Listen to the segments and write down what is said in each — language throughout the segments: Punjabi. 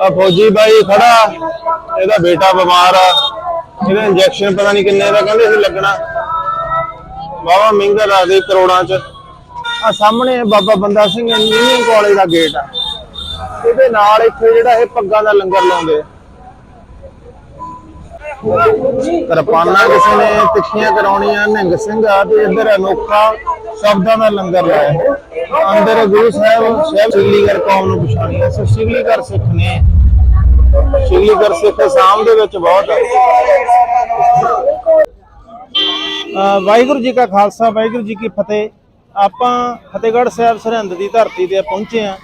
ਆ ਫੌਜੀ ਬਾਈ ਖੜਾ, ਇਹਦਾ ਬੇਟਾ ਬਿਮਾਰ ਆ, ਇਹਦਾ ਇੰਜੈਕਸ਼ਨ ਪਤਾ ਨਹੀਂ ਕਿੰਨੇ ਦਾ, ਕਹਿੰਦੇ ਸੀ ਲੱਗਣਾ। ਬਾਬਾ ਮਹਿੰਗਾ ਲੱਗਦੇ ਕਰੋੜਾਂ ਚ। ਆ ਸਾਹਮਣੇ ਬਾਬਾ ਬੰਦਾ ਸਿੰਘ ਇੰਜੀਨੀਅਰਿੰਗ ਕਾਲਜ ਦਾ ਗੇਟ ਆ। ਇਹਦੇ ਨਾਲ ਇੱਥੇ ਜਿਹੜਾ ਇਹ ਪੱਗਾਂ ਦਾ ਲੰਗਰ ਲਾਉਂਦੇ ਕਿਰਪਾਨਾਂ ਕਿਸੇ ਨੇ ਤਿੱਖੀਆਂ ਕਰਾਉਣੀਆਂ ਨਿਹੰਗ ਸਿੰਘ ਆ ਤੇ ਇੱਧਰ ਅਨੋਖਾ ਸ਼ਬਦਾਂ ਦਾ ਲੰਗਰ ਲਾਇਆ। ਅੰਦਰ ਗੁਰੂ ਸਾਹਿਬ ਸਾਹਿਬ ਸਿਗਲੀਗਰ ਕੌਮ ਨੂੰ ਪਛਾਣੀ ਐ ਸੋ ਸਿਗਲੀਗਰ ਸਿੱਖ ਨੇ। ਸਿਗਲੀਗਰ ਸਿੱਖ ਆਸਾਮ ਦੇ ਵਿੱਚ ਬਹੁਤ ਆ। ਵਾਹਿਗੁਰੂ ਜੀ ਕਾ ਖਾਲਸਾ, ਵਾਹਿਗੁਰੂ ਜੀ ਕੀ ਫਤਿਹ। ਆਪਾਂ ਫਤਿਹਗੜ੍ਹ ਸਾਹਿਬ ਸਰਹੰਦ ਦੀ ਧਰਤੀ ਤੇ ਪਹੁੰਚੇ ਆ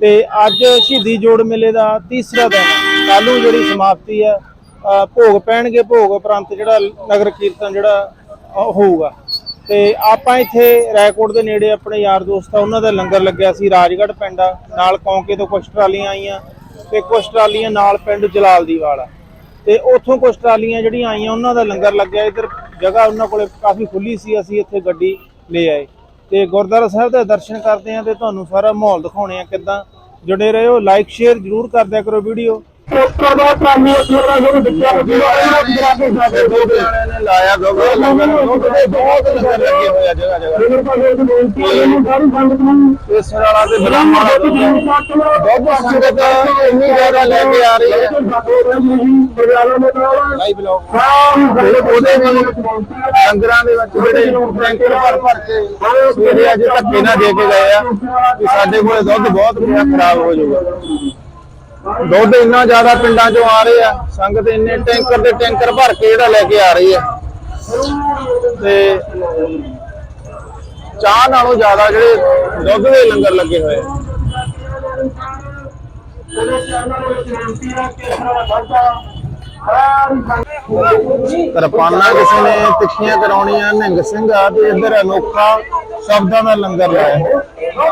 ਤੇ ਅੱਜ ਸ਼ਹੀਦੀ ਜੋੜ ਮੇਲੇ ਦਾ ਤੀਸਰਾ ਦਿਨ ਹੈ। ਨੂੰ ਜਿਹੜੀ ਸਮਾਪਤੀ ਹੈ ਭੋਗ ਪੈਣਗੇ, ਭੋਗ ਉਪਰੰਤ ਜਿਹੜਾ ਨਗਰ ਕੀਰਤਨ ਜਿਹੜਾ ਹੋਊਗਾ। ਤੇ ਆਪਾਂ ਇੱਥੇ ਰਾਏਕੋਟ ਦੇ ਨੇੜੇ ਆਪਣੇ ਯਾਰ ਦੋਸਤ ਆ, ਉਹਨਾਂ ਦਾ ਲੰਗਰ ਲੱਗਿਆ ਸੀ, ਰਾਜਗੜ੍ਹ ਪਿੰਡ ਆ। ਨਾਲ ਕੌਂਕੇ ਤੋਂ ਕੁਛ ਟਰਾਲੀਆਂ ਆਈਆਂ। ਤੇ ਕੁਛ ਟਰਾਲੀਆਂ ਨਾਲ ਪਿੰਡ ਜਲਾਲ ਦੀ ਵਾਲਾ ਤੇ ਉੱਥੋਂ ਕੁਝ ਟਰਾਲੀਆਂ ਜਿਹੜੀਆਂ ਆਈਆਂ, ਉਹਨਾਂ ਦਾ ਲੰਗਰ ਲੱਗਿਆ। ਇਧਰ ਜਗ੍ਹਾ ਉਹਨਾਂ ਕੋਲੇ ਕਾਫੀ ਖੁੱਲੀ ਸੀ, ਅਸੀਂ ਇੱਥੇ ਗੱਡੀ ਲੈ ਆਏ। ਤੇ ਗੁਰਦੁਆਰਾ ਸਾਹਿਬ ਦੇ ਦਰਸ਼ਨ ਕਰਦੇ ਆਂ ਤੇ ਤੁਹਾਨੂੰ ਸਾਰਾ ਮਾਹੌਲ ਦਿਖਾਉਣੇ ਆ ਕਿੱਦਾਂ ਜੁੜੇ ਰਹੋ। ਲਾਈਕ ਸ਼ੇਅਰ ਜਰੂਰ ਕਰਦਿਆਂ ਕਰੋ ਵੀਡੀਓ ਦਿਆ ਕਰੋ ਵੀਡੀਓ ਲੁਧਿਆਣੇ ਨੇ ਲਾਇਆ ਗੋਗਾ ਬਹੁਤ ਲੰਗਰ ਲੱਗੇ ਹੋਏ ਆ ਜਗ੍ਹਾ ਜਗ੍ਹਾ ਇਸ ਵਾਲਾ ਤੇ ਬ੍ਰਾਹਮਣ ਵਾਲਾ ਦੁੱਧ ਦੁੱਧ ਸੰਗਤ ਇੰਨੀ ਜ਼ਿਆਦਾ ਲੈ ਕੇ ਆ ਰਹੀ ਹੈ ਲਾਈਵ ਬਲੌਗ ਉਹਦੇ ਵੀ ਲੰਗਰਾਂ ਦੇ ਵਿੱਚ ਜਿਹੜੇ ਟੈਂਕਰ ਭਰ ਭਰ ਕੇ ਸਵੇਰੇ ਅੱਜ ਧੱਕੇ ਨਾ ਦੇ ਕੇ ਗਏ ਆ ਕਿ ਸਾਡੇ ਕੋਲੇ ਦੁੱਧ ਬਹੁਤ ਖਰਾਬ ਹੋ ਜਾਊਗਾ। ਦੁੱਧ ਇੰਨਾ ਜ਼ਿਆਦਾ ਪਿੰਡਾਂ ਚੋਂ ਆ ਰਹੇ ਆ, ਸੰਗਤ ਇੰਨੇ ਟੈਂਕਰ ਦੇ ਟੈਂਕਰ ਭਰ ਕੇ ਜਿਹੜਾ ਲੈ ਕੇ ਆ ਰਹੀ ਆ ਤੇ ਚਾਹ ਨਾਲੋਂ ਜ਼ਿਆਦਾ ਜਿਹੜੇ ਦੁੱਧ ਦੇ ਲੰਗਰ ਲੱਗੇ ਹੋਏ ਆ। ਕਿਰਪਾਨਾਂ ਕਿਸੇ ਨੇ ਤਿੱਖੀਆਂ ਕਰਾਉਣੀਆਂ, ਨਿਹੰਗ ਸਿੰਘ ਆ ਤੇ ਇੱਧਰ ਅਨੋਖਾ ਸ਼ਬਦਾਂ ਦਾ ਲੰਗਰ ਲਾਇਆ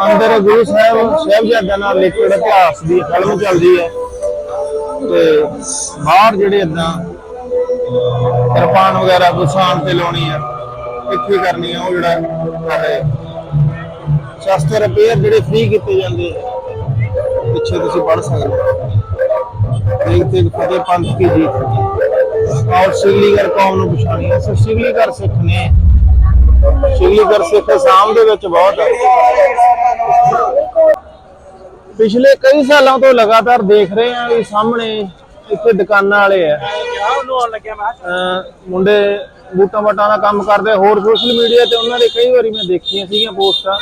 ਅੰਦਰ ਗੁਰੂ ਸਾਹਿਬ, ਸਾਹਿਬਜ਼ਾਦਿਆਂ ਨਾਲ ਲਿਖੇ ਇਤਿਹਾਸ ਦੀ ਫਿਲਮ ਚੱਲਦੀ ਹੈ ਤੇ ਬਾਹਰ ਜਿਹੜੇ ਇਦਾਂ ਕਿਰਪਾਨ ਵਗੈਰਾ ਗੁਸਾਨ ਤੇ ਲਾਉਣੀ ਆ ਇੱਥੇ ਕਰਨੀ ਆ ਉਹ ਜਿਹੜਾ ਸਾਡੇ ਸ਼ਸਤਰ ਰਿਪੇਅਰ ਜਿਹੜੇ ਫ੍ਰੀ ਕੀਤੇ ਜਾਂਦੇ ਪਿੱਛੇ ਤੁਸੀਂ ਪੜ ਸਕਦੇ ਹੋ। ਦੇਖ ਦੇਖ ਫਤਿਹ ਪੰਥ ਕੀ ਜੀਤ ਔਰ ਸਿਗਲੀਗਰ ਕੌਮ ਨੂੰ ਪਛਾਣੀ ਹੈ। ਸੋ ਸਿਗਲੀਗਰ ਸਿੱਖ ਨੇ ਸਿਗਲੀਗਰ ਸਿੱਖ ਆਸਾਮ ਦੇ ਵਿੱਚ ਬਹੁਤ ਹੈ ਪਿਛਲੇ ਕਈ ਸਾਲਾਂ ਤੋਂ ਲਗਾਤਾਰ ਦੇਖ ਰਹੇ ਹਾਂ ਵੀ ਸਾਹਮਣੇ ਇੱਥੇ ਦੁਕਾਨਾਂ ਵਾਲੇ ਆ। ਮੁੰਡੇ ਬੂਟਾਂ ਬਾਟਾਂ ਦਾ ਕੰਮ ਕਰਦੇ, ਹੋਰ ਸੋਸ਼ਲ ਮੀਡੀਆ ਤੇ ਉਹਨਾਂ ਦੇ ਕਈ ਵਾਰੀ ਮੈਂ ਦੇਖੀਆਂ ਸੀਗੀਆਂ ਪੋਸਟਾਂ।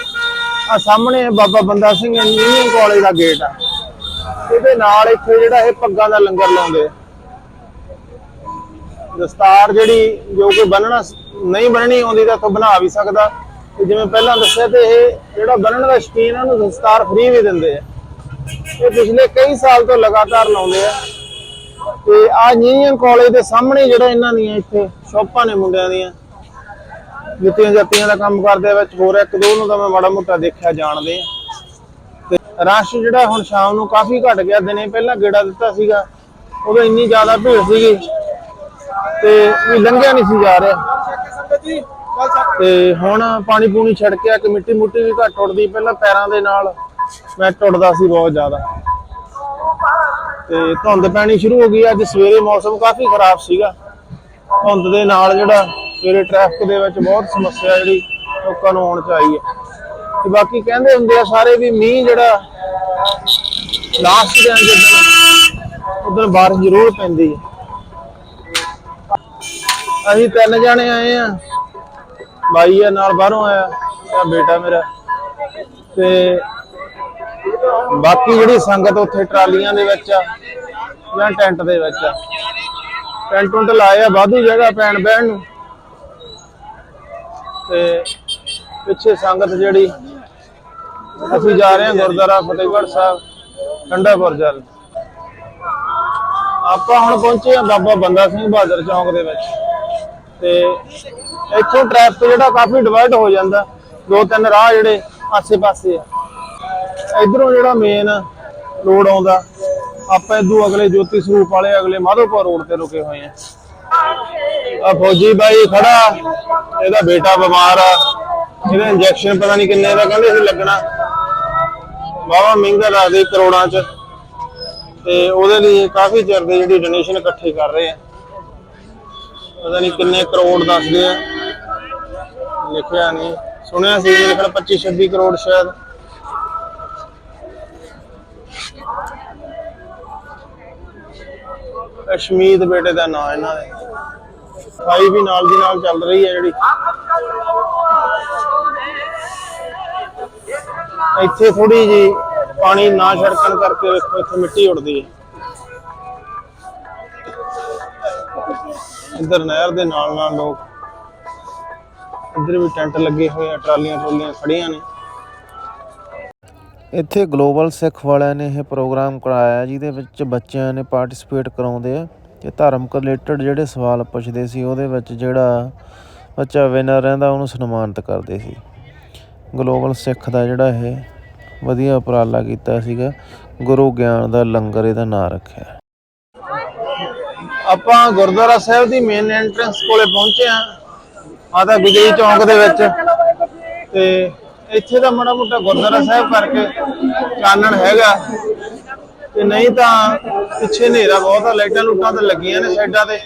ਆ ਸਾਹਮਣੇ ਬਾਬਾ ਬੰਦਾ ਸਿੰਘ ਇੰਜੀਨੀਅਰਿੰਗ ਕਾਲਜ ਦਾ ਗੇਟ ਆ। ਇਹਦੇ ਨਾਲ ਇੱਥੇ ਜਿਹੜਾ ਇਹ ਪੱਗਾਂ ਦਾ ਲੰਗਰ ਲਾਉਂਦੇ। ਆ ਦਸਤਾਰ ਜਿਹੜੀ, ਜੋ ਕਿ ਬੰਨਣਾ ਨਹੀਂ ਬੰਨਣੀ ਆਉਂਦੀ ਤਾਂ ਇੱਥੋਂ ਬਣਾ ਵੀ ਸਕਦਾ। ਤੇ ਜਿਵੇਂ ਪਹਿਲਾਂ ਦੱਸਿਆ ਤੇ ਇਹ ਜਿਹੜਾ ਬੰਨਣ ਦਾ ਸ਼ਕੀਨ ਉਹਨੂੰ ਦਸਤਾਰ ਫ੍ਰੀ ਵੀ ਦਿੰਦੇ ਆ। ਇਹ ਪਿਛਲੇ ਕਈ ਸਾਲ ਤੋਂ ਲਗਾਤਾਰ ਲਾਉਂਦੇ ਆ। ਤੇ ਆ ਇੰਜੀਨੀਅਰਿੰਗ ਕਾਲਜ ਦੇ ਸਾਹਮਣੇ ਜਿਹੜਾ ਇਹਨਾਂ ਦੀਆਂ ਇੱਥੇ ਸ਼ੌਪਾਂ ਨੇ ਮੁੰਡਿਆਂ ਦੀਆਂ ਜੁੱਤੀਆਂ ਜਾਤੀਆਂ ਦਾ ਕੰਮ ਕਰਦੇ ਵਿੱਚ ਹੋਰ ਇੱਕ ਦੋ ਨੂੰ ਤਾਂ ਮੈਂ ਮਾੜਾ ਮੋਟਾ ਦੇਖਿਆ, ਜਾਣਦੇ ਆ। ਰਸ਼ ਜਿਹੜਾ ਹੁਣ ਸ਼ਾਮ ਨੂੰ ਕਾਫੀ ਘਟ ਗਿਆ, ਦਿਨੇ ਪਹਿਲਾਂ ਗੇੜਾ ਦਿੱਤਾ ਸੀਗਾ, ਉਦੋਂ ਇੰਨੀ ਜ਼ਿਆਦਾ ਭੀੜ ਸੀਗੀ ਤੇ ਵੀ ਲੰਘਿਆ ਨਹੀਂ ਸੀ ਜਾ ਰਿਹਾ। ਤੇ ਹੁਣ ਪਾਣੀ ਪੂਣੀ ਛੜਕਿਆ ਕਿ ਮੁੱਟੀ ਵੀ ਘੱਟ ਉੱਡਦੀ, ਪਹਿਲਾਂ ਪੈਰਾਂ ਦੇ ਨਾਲ ਮੈਂ ਟੁੱਟਦਾ ਸੀ ਬਹੁਤ ਜ਼ਿਆਦਾ। ਤੇ ਧੁੰਦ ਪੈਣੀ ਸ਼ੁਰੂ ਹੋ ਗਈ, ਅੱਜ ਸਵੇਰੇ ਮੌਸਮ ਕਾਫੀ ਖਰਾਬ ਸੀਗਾ। ਧੁੰਦ ਦੇ ਨਾਲ ਜਿਹੜਾ ਸਵੇਰੇ ਟ੍ਰੈਫਿਕ ਦੇ ਵਿੱਚ ਬਹੁਤ ਸਮੱਸਿਆ ਜਿਹੜੀ ਲੋਕਾਂ ਨੂੰ ਆਉਣ ਚ ਆਈ ਹੈ। ਤੇ ਬਾਕੀ ਕਹਿੰਦੇ ਹੁੰਦੇ ਆ ਸਾਰੇ ਵੀ ਮੀਂਹ ਜਿਹੜਾ ਲਾਸਟ ਦਿਨ ਜਦੋਂ ਉਦੋਂ ਬਾਰਿਸ਼ ਜ਼ਰੂਰ ਪੈਂਦੀ ਹੈ ਅਸੀਂ ਤਿੰਨ ਜਾਣੇ ਆਏ ਆ। ਬਾਈ ਆ, ਨਾਲ ਬਾਹਰੋਂ ਆਇਆ ਤੇ ਬੇਟਾ ਮੇਰਾ। ਤੇ ਬਾਕੀ ਜਿਹੜੀ ਸੰਗਤ ਉੱਥੇ ਟਰਾਲੀਆਂ ਦੇ ਵਿੱਚ ਆ, ਜਾਂ ਟੈਂਟ ਦੇ ਵਿੱਚ ਆ। ਟੈਂਟ ਟੁੰਟ ਲਾਇਆ ਵਾਧੂ ਜਗ੍ਹਾ ਪੈਣ ਬਹਿਣ ਨੂੰ। ਤੇ ਪਿੱਛੇ ਸੰਗਤ ਜਿਹੜੀ ਅਸੀਂ ਜਾ ਰਹੇ ਹਾਂ ਗੁਰਦੁਆਰਾ ਫਤਿਹਗੜ੍ਹ ਸਾਹਿਬ ਠੰਡਾਪੁਰ ਜਲ। ਆਪਾਂ ਹੁਣ ਪਹੁੰਚੇ ਹਾਂ ਬਾਬਾ ਬੰਦਾ ਸਿੰਘ ਬਹਾਦਰ ਚੌਂਕ ਦੇ ਵਿੱਚ। ਤੇ ਇੱਥੋਂ ਟ੍ਰੈਫਿਕ ਜਿਹੜਾ ਕਾਫੀ ਡਿਵਾਈਡ ਹੋ ਜਾਂਦਾ। ਦੋ ਤਿੰਨ ਰਾਹ ਜਿਹੜੇ ਆਸੇ-ਪਾਸੇ ਆ। ਇਧਰੋਂ ਜਿਹੜਾ ਮੇਨ ਰੋਡ ਆਉਂਦਾ, ਆਪਾਂ ਇਦੋਂ ਅਗਲੇ ਜੋਤੀ ਸਰੂਪ ਵਾਲੇ ਅਗਲੇ ਮਾਧੋਪੁਰ ਰੋਡ ਤੇ ਰੁਕੇ ਹੋਏ ਆ ਆ ਫੌਜੀ ਬਾਈ ਖੜਾ, ਇਹਦਾ ਬੇਟਾ ਬਿਮਾਰ ਆ। ਇਹਦਾ ਇੰਜੈਕਸ਼ਨ ਪਤਾ ਨਹੀਂ ਕਿੰਨੇ ਦਾ, ਕਹਿੰਦੇ ਸੀ ਲੱਗਣਾ ਬਾਵਾ ਮਹਿੰਗਾ ਲੱਗਦੇ ਕਰੋੜਾਂ ਚ। ਤੇ ਉਹਦੇ ਲਈ ਕਾਫੀ ਚਿਰ ਦੇ ਜਿਹੜੀ ਡੋਨੇਸ਼ਨ ਇਕੱਠੇ ਕਰ ਰਹੇ ਆ। ਪਤਾ ਨਹੀਂ ਕਿੰਨੇ ਕਰੋੜ ਦੱਸਦੇ ਆ। ਲਿਖਿਆ ਨਹੀਂ ਸੁਣਿਆ ਸੀ ਮੇਰੇ ਖਿਆਲ 25 26 ਕਰੋੜ ਸ਼ਾਇਦ। ਅਸ਼ਮੀਤ ਬੇਟੇ ਦਾ ਨਾਂ ਇਹਨਾਂ ਦੇ। ਸਫ਼ਾਈ ਵੀ ਨਾਲ ਦੀ ਨਾਲ ਚੱਲ ਰਹੀ ਹੈ ਜਿਹੜੀ। ਇੱਥੇ ਥੋੜੀ ਜੀ ਪਾਣੀ ਨਾ ਛੜਕਣ ਕਰਕੇ ਵੇਖੋ, ਇੱਥੇ ਮਿੱਟੀ ਉੱਡਦੀ ਹੈ। ਇੱਧਰ ਨਹਿਰ ਦੇ ਨਾਲ ਨਾਲ ਲੋਕ ਇੱਧਰ ਵੀ ਟੈਂਟ ਲੱਗੇ ਹੋਏ ਆ, ਟਰਾਲੀਆਂ ਟਰੋਲੀਆਂ ਖੜੀਆਂ ਨੇ। ਇੱਥੇ ਗਲੋਬਲ ਸਿੱਖ ਵਾਲਿਆਂ ਨੇ ਇਹ ਪ੍ਰੋਗਰਾਮ ਕਰਾਇਆ, ਜਿਹਦੇ ਵਿੱਚ ਬੱਚਿਆਂ ਨੇ ਪਾਰਟਿਸਿਪੇਟ ਕਰਾਉਂਦੇ ਆ ਤੇ ਧਰਮ ਰਿਲੇਟਡ ਜਿਹੜੇ ਸਵਾਲ ਪੁੱਛਦੇ ਸੀ, ਉਹਦੇ ਵਿੱਚ ਜਿਹੜਾ ਬੱਚਾ ਵਿਨਰ ਰਹਿੰਦਾ, ਉਹਨੂੰ ਸਨਮਾਨਿਤ ਕਰਦੇ ਸੀ। ਗਲੋਬਲ ਸਿੱਖ ਦਾ ਜਿਹੜਾ ਇਹ ਵਧੀਆ ਉਪਰਾਲਾ ਕੀਤਾ ਸੀਗਾ, ਗੁਰੂ ਗਿਆਨ ਦਾ ਲੰਗਰ ਇਹਦਾ ਨਾਂ ਰੱਖਿਆ। ਆਪਾਂ ਗੁਰਦੁਆਰਾ ਸਾਹਿਬ ਦੀ ਮੇਨ ਐਂਟਰੈਂਸ ਕੋਲੇ ਪਹੁੰਚੇ ਆ ਮਾਤਾ ਗੁਜਰੀ ਚੌਂਕ ਦੇ ਵਿੱਚ। ਤੇ ਇੱਥੇ ਦਾ ਮਾੜਾ ਮੋਟਾ ਗੁਰਦੁਆਰਾ ਸਾਹਿਬ ਕਰਕੇ ਚਾਨਣ ਹੈਗਾ। ਤੇ ਨਹੀਂ ਤਾਂ ਪਿੱਛੇ ਹਨੇਰਾ ਬਹੁਤ ਆ, ਲਾਈਟਾਂ ਲੂਟਾਂ ਤਾਂ ਲੱਗੀਆਂ ਨੇ ਸਾਈਡਾਂ ਤੇ,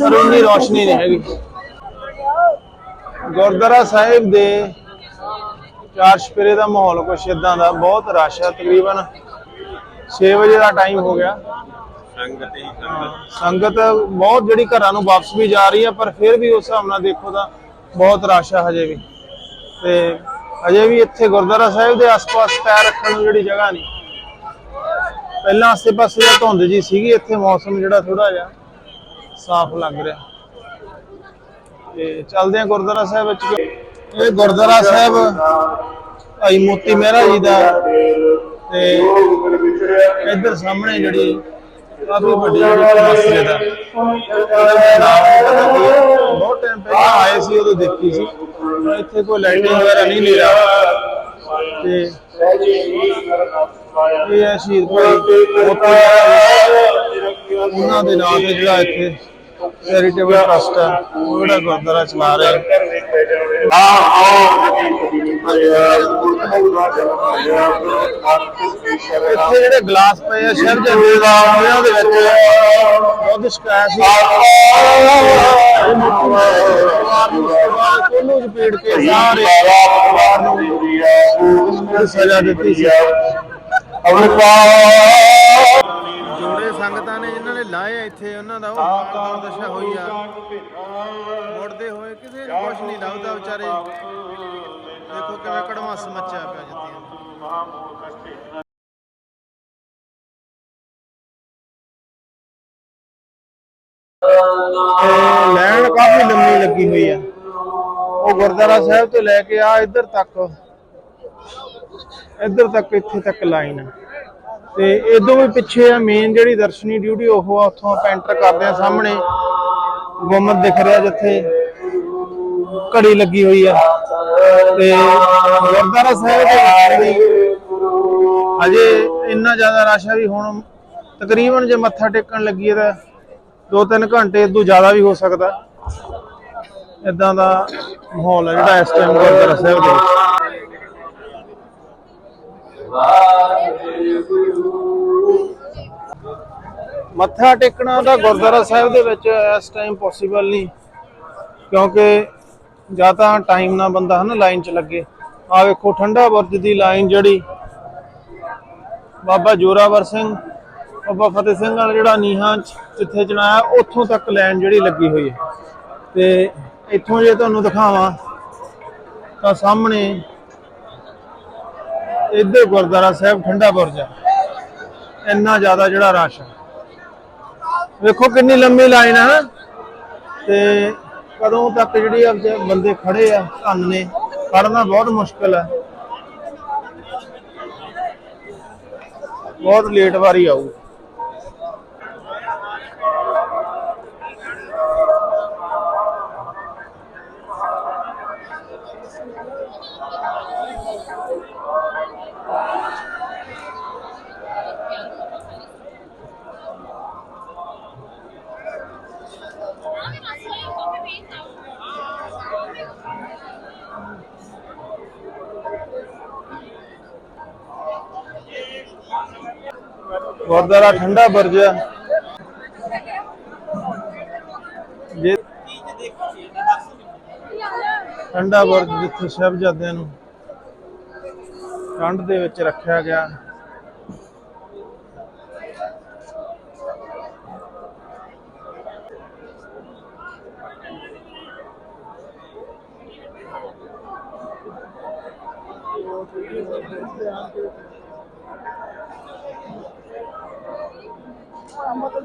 ਪਰ ਉਨੀ ਰੋਸ਼ਨੀ ਨਹੀਂ ਹੈਗੀ। ਗੁਰਦੁਆਰਾ ਸਾਹਿਬ ਦੇ ਚਾਰ ਸਪੇਰੇ ਦਾ ਮਾਹੌਲ ਕੁਛ ਇਦਾਂ ਦਾ ਬਹੁਤ ਰਸ਼ ਆ ਤਕਰੀਬਨ। 6 ਵਜੇ ਦਾ ਟਾਈਮ ਹੋ ਗਿਆ। ਹਾਂ, ਸੰਗਤ। ਬਹੁਤ ਜਿਹੜੀ ਘਰਾਂ ਨੂੰ ਵਾਪਸ ਵੀ ਜਾ ਰਹੀ ਹੈ ਪਰ ਫਿਰ ਵੀ ਉਸ ਹਿਸਾਬ ਨਾਲ ਦੇਖੋ ਤਾਂ ਬਹੁਤ ਰਸ਼ ਆ ਹਜੇ ਵੀ। ਤੇ ਹਜੇ ਵੀ ਇੱਥੇ ਗੁਰਦੁਆਰਾ ਸਾਹਿਬ ਦੇ ਆਸ-ਪਾਸ ਪੈਰ ਰੱਖਣ ਨੂੰ ਜਿਹੜੀ ਜਗ੍ਹਾ ਨਹੀਂ। ਪਹਿਲਾਂ ਆਸੇ-ਪਾਸੇ ਦਾ ਧੁੰਦ ਜੀ ਸੀਗੀ ਇੱਥੇ ਮੌਸਮ ਜਿਹੜਾ ਥੋੜਾ ਜਿਹਾ ਸਾਫ਼ ਲੱਗ ਰਿਹਾ। ਤੇ ਚੱਲਦੇ ਆ ਗੁਰਦੁਆਰਾ ਸਾਹਿਬ ਵਿੱਚ। ਇਹ ਗੁਰਦੁਆਰਾ ਸਾਹਿਬ, ਭਾਈ ਮੋਤੀ ਮਹਿਰਾ ਜੀ ਦਾ ਤੇ ਇੱਧਰ ਸਾਹਮਣੇ ਜਿਹੜੀ ਕਾਫੀ ਵੱਡੀ ਜਿਹੜੀ ਮਸਜਿਦ ਹੈ ਬਹੁਤ ਟਾਈਮ ਪਹਿਲਾਂ ਆਏ ਸੀ, ਉਦੋਂ ਦੇਖੀ ਸੀ। ਇੱਥੇ ਕੋਈ ਲਾਈਟਿੰਗ ਵਗੈਰਾ ਨਹੀਂ ਲੈ ਰਿਹਾ ਤੇ ਇਹ ਹੈ ਸ਼ਹੀਦ ਭਾਈ ਮੋਤੀ ਉਹਨਾਂ ਦੇ ਨਾਂ ਤੇ ਜਿਹੜਾ ਇੱਥੇ ਚੈਰੀਟੇਬਲ ਟਰਸਟ ਹੈ ਉਹ ਜਿਹੜਾ ਗੁਰਦੁਆਰਾ ਚਲਾ ਰਿਹਾ ਇੱਥੇ ਜਿਹੜੇ ਗਲਾਸ ਪਏ ਆ ਸ਼ਹਿਰ ਜੰਦੇ ਦਾ ਉਹਨਾਂ ਦੇ ਵਿੱਚ ਦੁੱਧ ਸ਼ਿਕਾਇਤ ਸੀ। ਕੋਲੋਂ ਜਪੇੜ ਕੇ ਸਾਰੇ ਪਰਿਵਾਰ ਨੂੰ ਸਜ਼ਾ ਦਿੱਤੀ ਸੀ। ਜੋੜੇ ਸੰਗਤਾਂ ਨੇ ਜਿਨ੍ਹਾਂ ਨੇ ਲਾਏ ਇੱਥੇ ਉਹਨਾਂ ਦਾ ਉਹ ਹਾਲ ਦਸ਼ਾ ਹੋਈ ਆ। ਮੁੜਦੇ ਹੋਏ ਕਿਸੇ ਨੂੰ ਕੁਝ ਨਹੀਂ ਲੱਭਦਾ ਵਿਚਾਰੇ। ਦੇਖੋ ਕਿਵੇਂ ਕੜਵਾਸ ਮੱਚਿਆ ਪਿਆ ਜੱਤੀਆਂ ਲਾਈਨ ਕਾਫੀ ਲੰਮੀ ਲੱਗੀ ਹੋਈ ਆ? ਉਹ ਗੁਰਦੁਆਰਾ ਸਾਹਿਬ ਤੋਂ ਲੈ ਕੇ ਆ ਇੱਧਰ ਤੱਕ। ਇੱਧਰ ਤੱਕ ਇੱਥੇ ਤੱਕ ਲਾਈਨ ਆ। ਤੇ ਇਦੋਂ ਵੀ ਪਿੱਛੇ ਆ ਮੇਨ ਜਿਹੜੀ ਦਰਸ਼ਨੀ ਡਿਊਟੀ ਉਹ ਆ, ਉੱਥੋਂ ਆਪਾਂ ਕਰਦੇ ਆ ਸਾਹਮਣੇ। ਗੁੰਮਤ ਦਿਖ ਰਿਹਾ ਜਿੱਥੇ। ਘੜੀ ਲੱਗੀ ਹੋਈ ਆ। ਤੇ ਗੁਰਦੁਆਰਾ ਸਾਹਿਬ ਦੇ ਵਿੱਚ ਵੀ ਹਜੇ ਇੰਨਾ ਜ਼ਿਆਦਾ ਰਸ਼ ਆ ਵੀ ਹੁਣ ਤਕਰੀਬਨ ਜੇ ਮੱਥਾ ਟੇਕਣ ਲੱਗੀਏ ਤਾਂ 2-3 ਘੰਟੇ ਤੋਂ ਜ਼ਿਆਦਾ ਵੀ ਹੋ ਸਕਦਾ। ਇਦਾਂ ਦਾ ਮਾਹੌਲ ਹੈ ਜਿਹੜਾ ਇਸ ਟਾਈਮ ਗੁਰਦੁਆਰਾ ਸਾਹਿਬ ਦੇ ਵਿੱਚ। ਮੱਥਾ ਟੇਕਣਾ ਤਾਂ ਗੁਰਦੁਆਰਾ ਸਾਹਿਬ ਦੇ ਵਿੱਚ ਇਸ ਟਾਈਮ ਪੋਸੀਬਲ ਨਹੀਂ, ਕਿਉਂਕਿ ਜਾਂ ਤਾਂ ਟਾਈਮ ਨਾਲ ਬੰਦਾ ਹਨਾ ਲਾਈਨ 'ਚ ਲੱਗੇ। ਆ ਵੇਖੋ, ਠੰਡਾ ਬੁਰਜ ਦੀ ਲਾਈਨ ਜਿਹੜੀ ਬਾਬਾ ਜੋਰਾਵਰ ਸਿੰਘ, ਬਾਬਾ ਫਤਿਹ ਸਿੰਘ ਨਾਲ ਜਿਹੜਾ ਨੀਹਾਂ ਜਿੱਥੇ ਚਣਾਇਆ ਉੱਥੋਂ ਤੱਕ ਲਾਈਨ ਜਿਹੜੀ ਲੱਗੀ ਹੋਈ ਹੈ। ਤੇ ਇੱਥੋਂ ਜੇ ਤੁਹਾਨੂੰ ਦਿਖਾਵਾਂ, ਤਾਂ ਸਾਹਮਣੇ ਇੱਧਰ ਗੁਰਦੁਆਰਾ ਸਾਹਿਬ ਠੰਡਾ ਬੁਰਜ ਇੰਨਾ ਜ਼ਿਆਦਾ ਜਿਹੜਾ ਰਸ਼ ਵੇਖੋ ਕਿੰਨੀ ਲੰਮੀ ਲਾਈਨ ਹੈ ਤੇ ਕਦੋਂ ਤੱਕ ਜਿਹੜੀ ਆ ਬੰਦੇ ਖੜੇ ਆ ਧੰਨ ਨੇ, ਖੜਨਾ ਬਹੁਤ ਮੁਸ਼ਕਲ ਹੈ ਬਹੁਤ ਲੇਟ ਵਾਰੀ ਆਊ। ਗੁਰਦੁਆਰਾ ਠੰਡਾ ਬਰਜ ਜੇ ਠੰਡਾ ਬਰਜ ਜਿੱਥੇ ਸਹਿਬਜ਼ਾਦਿਆਂ ਨੂੰ ਠੰਡ ਦੇ ਵਿੱਚ ਰੱਖਿਆ ਗਿਆ। আমরা তো